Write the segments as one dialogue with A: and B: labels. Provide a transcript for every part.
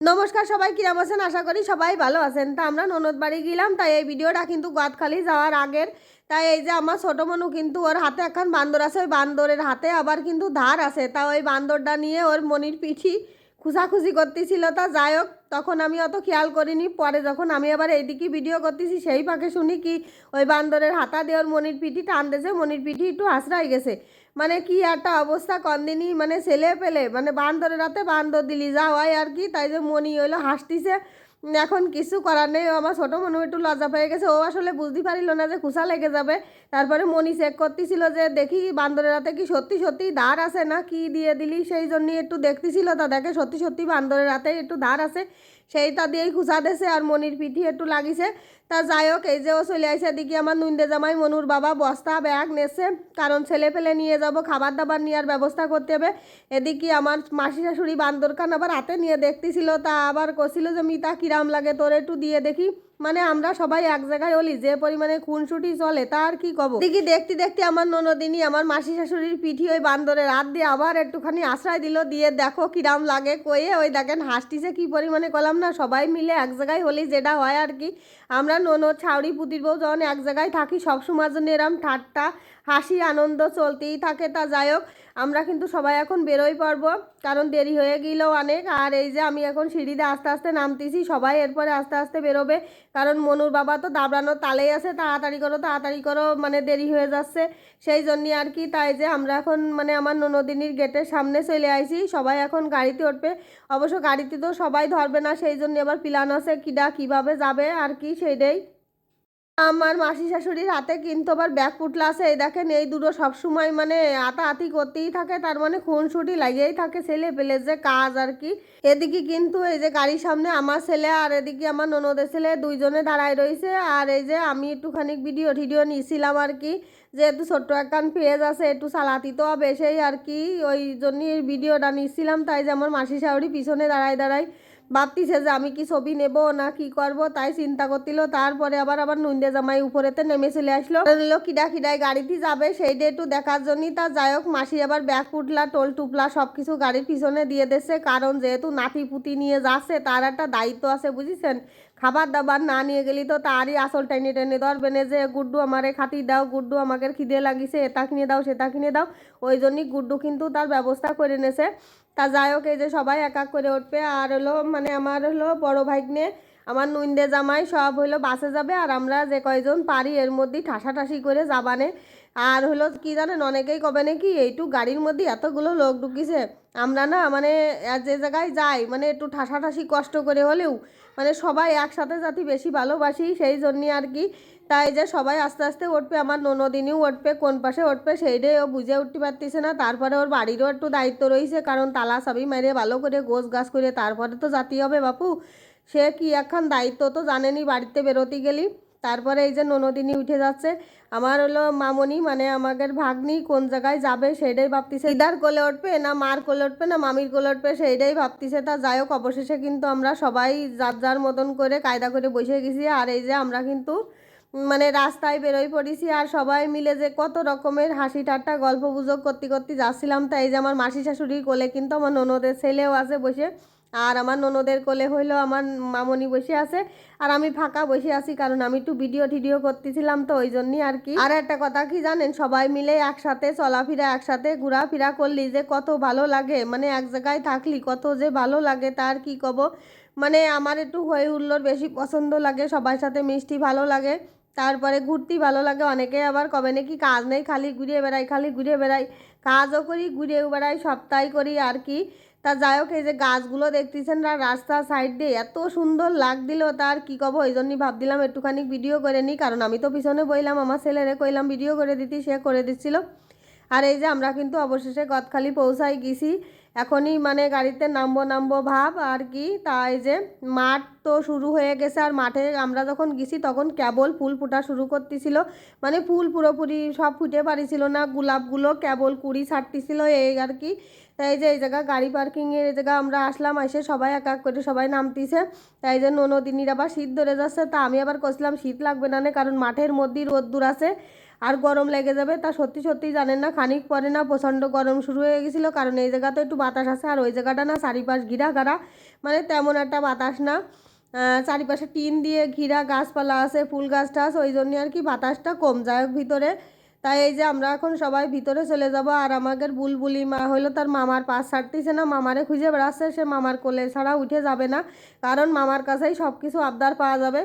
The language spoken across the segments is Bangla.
A: নমস্কার সবাই, কিরাম আছেন? আশা করি সবাই ভালো আছেন। তা আমরা ননদ বাড়ি গেলাম, তাই এই ভিডিওটা কিন্তু গাদখালি যাওয়ার আগের। তাই এই যে আমার ছোটো মনু কিন্তু ওর হাতে এখন বান্দর আছে, ওই বান্দরের হাতে আবার কিন্তু ধার আছে। তা ওই বান্দরটা নিয়ে ওর মনির পিঠি খুশাখুশি করতেছিল তা যাই হোক, তখন আমি অত খেয়াল করিনি। পরে যখন আমি আবার এইদিকে ভিডিও করতেছি, সেই পাখে শুনি কি ওই বান্দরের হাতা দেওয়ার মনির পিঠি টানতেছে মনির পিঠি একটু হাসরাই গেছে। মানে কি একটা অবস্থা কন্দিনি মানে ছেলে পেলে মানে বান্দরের রাতে বান্দর দিলি, যা হয় আর কি, তাই যে মনি হইল, হাসতিছে। এখন কিছু করার নেই আমার ছোটো মনে একটু লজ্জা পেয়ে গেছে। ও আসলে বুঝতে পারিল না যে খুশা লেগে যাবে। তারপরে মনি চেক করতেছিল যে দেখি বান্দরের হাতে কি সত্যি সত্যি ধার আছে না কি দিয়ে দিলি, সেই জন্যই একটু দেখতেছিল। দেখে সত্যি সত্যি বান্দরের হাতে একটু ধার আছে। সেইটা দিয়েই খুঁজা দেছে আর মনির পিঠি একটু লাগিছে। তা যাই হোক, এই যেও চলে আইসে দেখি আমার নুন্দে জামাই মনুর বাবা বস্তা ব্যাগ নেছে কারণ ছেলে পেলে নিয়ে যাব, খাবার দাবার নেওয়ার ব্যবস্থা করতে হবে। এদিকে আমার মাসি শাশুড়ি বান্দরকান আবার হাতে নিয়ে দেখতেছিল, তা আবার কছিল যে, মিতা, কিরাম লাগে তোর একটু দিয়ে দেখি। মানে আমরা সবাই এক জায়গায় হলি, যে পরিমাণে খুনসুটি চলে, তার কি কব? দেখি দেখতে দেখতে আমার ননদিনী, আমার মাসি শাশুড়ির পিঠি ওই বান্দরের হাত দিয়ে আবার একটুখানি আশ্রয় দিল, দিয়ে দেখো কিরাম লাগে, কয়ে ওই দেখেন হাসটিছে কি পরিমাণে কলাম না, সবাই মিলে এক জায়গায় হলি যেটা হয় আর কি। আমরা ননদ, ছাউড়ি, পুতির বউ যখন এক জায়গায় থাকি সবসময়ের জন্য এরম ঠাট্টা, হাসি, আনন্দ চলতেই থাকে তা যাই হোক, আমরা কিন্তু সবাই এখন বেরোই পারব, কারণ দেরি হয়ে গেলেও অনেক, আর এই যে আমি এখন সিঁড়িতে আস্তে আস্তে নামতেছি, সবাই এরপরে আস্তে আস্তে বেরোবে কারণ মনুর বাবা তো দাবড়ানো তালেই আছে, তাড়াতাড়ি করো তাড়াতাড়ি করো মানে দেরি হয়ে যাচ্ছে। সেই জন্যই আর কি তাই যে আমরা এখন মানে আমার ননদিনীর গেটের সামনে চলে আইছি, সবাই এখন গাড়িতে উঠবে। অবশ্য গাড়িতে তো সবাই ধরবে না, সেই জন্য আবার প্ল্যান আছে কিডা কীভাবে যাবে আর কি সেইটাই। আমার মাসি শাশুড়ির হাতে কিন্তু আবার ব্যাগ পুটলা আছে এই দেখেন এই দুটো সবসময় মানে আতাহাতি করতেই থাকে, তার মানে খুনসুটি লাগিয়েই থাকে ছেলে পেলে যে কাজ আর কি। এদিকে কিন্তু এই যে গাড়ির সামনে আমার ছেলে আর এদিকে আমার ননদের ছেলে দুইজনে দাঁড়ায় রয়েছে, আর এই যে আমি একটুখানি ভিডিও টিডিও নিয়েছিলাম আর কি, যেহেতু ছোট্ট একখান পেজ আছে, একটু চালাতি তো হবে সেই আর কি, ওই জন্যই ভিডিওটা নিচ্ছিলাম তাই যে আমার মাসি শাশুড়ি পিছনে দাঁড়ায় দাঁড়ায় ভাবতিছে যে আমি কি ছবি নেব না কি করব, তাই চিন্তা করছিল তারপরে আবার আবার নুন্দে জামাই উপরেতে নেমে চলে আসলো। বলল, কিডা, কিডাই, গাড়িতে যাবে সেইটা একটু দেখার জন্যই তা যাই হোক, মাসি আবার ব্যাগ পুটলা, টোল টুপলা সব কিছু গাড়ির পিছনে দিয়ে দিচ্ছে। কারণ যেহেতু নাতি পুতি নিয়ে যাচ্ছে, তার একটা দায়িত্ব আছে, বুঝেছেন? খাবার দাবার না নিয়ে গেলি তো তারই আসল টেনে টেনে ধরবে না যে, গুড্ডু আমারে খাতি দাও, গুড্ডু আমাকে খিদে লাগিছে এটা কিনে দাও সেটা কিনে দাও। ওই জন্যই গুড্ডু কিন্তু তার ব্যবস্থা করে নেছে তা যাই হোক, এই যে সবাই এক এক করে উঠবে। আর হলো মানে আমার হলো বড় ভাগ্নে, আমার নুইন্দে জামাই সব হলো বাসে যাবে, আর আমরা যে কয়জন পারি এর মধ্যেই ঠাসাঠাসি করে যাবানে। আর হলো কি জানেন, অনেকেই কবে নাকি এইটু গাড়ির মধ্যে এতগুলো লোক ঢুকিছে। আমরা না মানে যে জায়গায় যাই মানে একটু ঠাসাঠাসি কষ্ট করে হলেও মানে সবাই একসাথে যাতে বেশি ভালোবাসি সেই জন্যই আর কি। তাই যে সবাই আস্তে আস্তে উঠবে, আমার ননদিনীও উঠবে, কোন পাশে উঠবে সেইটাই ও বুঝে উঠতে পারতেছে না। তারপরে ওর বাড়িরও একটু দায়িত্ব রয়েছে, কারণ তালা সবই মেরে ভালো করে গোছ গাছ করে তারপরে তো জাতি হবে বাপু। সে কি একখান দায়িত্ব তো জানেনি বাড়িতে বেরোতে গেলি তারপরে এই যে ননদিনী উঠে যাচ্ছে। আমার হলো মামনি মানে আমাদের ভাগ্নি কোন জায়গায় যাবে সেটাই ভাবতিছে। ইদার কোলে উঠবে না মার কোলে উঠবে না মামির কোলে উঠবে সেইটাই ভাবতিছে। তা যাই হোক, অবশেষে কিন্তু আমরা সবাই যার যার মতন করে কায়দা করে বসে গেছি। আর এই যে আমরা কিন্তু মানে রাস্তায় বেরোই পড়েছি আর সবাই মিলে যে কত রকমের হাসি ঠাট্টা গল্প গুজব করতে করতে যাচ্ছিলাম। তাই যে আমার মাসি শাশুড়ির কোলে কিন্তু আমার ননদের ছেলেও আছে বসে। আর আমার ননদের কোলে হইল আমার মামনি বসে আছে, আর আমি ফাঁকা বসে আছি কারণ আমি একটু ভিডিও টিডিও করতেছিলাম তো ওই জন্যই আর কি। আর একটা কথা কি জানেন, সবাই মিলে একসাথে চলাফেরা, একসাথে ঘোরাফেরা করলি যে কত ভালো লাগে মানে এক জায়গায় থাকলি কত যে ভালো লাগে, তার কি কব? মানে আমার একটু হয়ে হুল্লোর বেশি পছন্দ লাগে, সবার সাথে মিষ্টি ভালো লাগে। তারপরে ঘুরতে ভালো লাগে, অনেকে আবার কবে নাকি কাজ নেই, খালি ঘুরে বেড়াই, খালি ঘুরে বেড়াই, কাজও করি ঘুরেও বেড়াই সপ্তাহে করি আর কি। তা যাই হোক, এই যে গাছগুলো দেখতেছেন না, রাস্তা সাইড দিয়ে এত সুন্দর লাগ দিল তার কি কব ওই জন্যই ভাবছিলাম একটুখানি ভিডিও করে নিই, কারণ আমি তো পিছনে বইলাম, আমার ছেলেরে কইলাম ভিডিও করে দিতি, সে করে দিচ্ছিল। আর এই যে আমরা কিন্তু অবশেষে গদখালি পৌঁছাই গেছি। এখনই মানে গাড়িতে নামবো নামবো ভাব আর কি তাই যে মাঠ তো শুরু হয়ে গেছে আর মাঠে আমরা যখন গেছি তখন কেবল ফুল ফুটা শুরু করতেছিল। মানে ফুল পুরোপুরি সব ফুটে পারিছিল না গোলাপগুলো কেবল কুড়ি ছাড়তেছিল এই আর কি। তাই যে এই জায়গা গাড়ি পার্কিংয়ের এই জায়গা আমরা আসলাম এসে সবাই এক এক করে সবাই নামতিছে। তাই যে ননদিনীর আবার শীত ধরে যাচ্ছে তা আমি আবার কষলাম শীত লাগবে না নে, কারণ মাঠের মধ্যেই রোদ্দুর আছে। আর গরম লেগে যাবে, তা সত্যি সত্যি জানেন না, খানিক পরে না প্রচণ্ড গরম শুরু হয়ে গেছিল, কারণ এই জায়গাতে একটু বাতাস আছে, আর ওই জায়গাটা না চারিপাশ ঘিরা ঘাড়া মানে তেমন একটা বাতাস না। চারিপাশে টিন দিয়ে ঘিরা গাছপালা আছে, ফুল গাছ টাছ, ওই জন্য আর কি বাতাসটা কম যায় ভিতরে। তাই এই যে আমরা এখন সবাই ভিতরে চলে যাব, আর আমাদের বুলবুলি মা হইল তার মামার পাশ ছাড়তেছে না, মামারে খুঁজে বেড়াচ্ছে, সে মামার কোলে ছাড়া উঠে যাবে না, কারণ মামার কাছেই সব কিছু আবদার পাওয়া যাবে।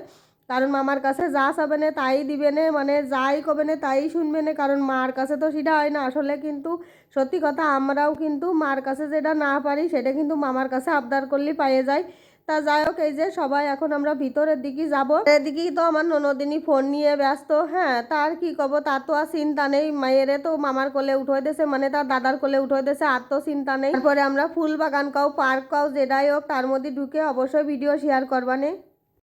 A: কারণ মামার কাছে যা চাবে না তাই দিবে না মানে যাই কবে না তাই শুনবে না কারণ মার কাছে তো সেটা হয় না। আসলে কিন্তু সত্যি কথা, আমরাও কিন্তু মার কাছে যেটা না পারি, সেটা কিন্তু মামার কাছে আবদার করলে পাইয়ে যায়। তা যাই হোক, এই যে সবাই এখন আমরা ভিতরের দিকে যাব। এদিকেই তো আমার ননদিনী ফোন নিয়ে ব্যস্ত। হ্যাঁ তার কি কব তার তো আর চিন্তা নেই। মায়েরে তো মামার কোলে উঠে দিয়েছে মানে তার দাদার কোলে উঠে দিয়েছে আর তো চিন্তা নেই। তারপরে আমরা ফুল বাগান কাউ পার্ক কাউ যেটাই হোক, তার মধ্যে ঢুকে অবশ্যই ভিডিও শেয়ার করবা করবানে।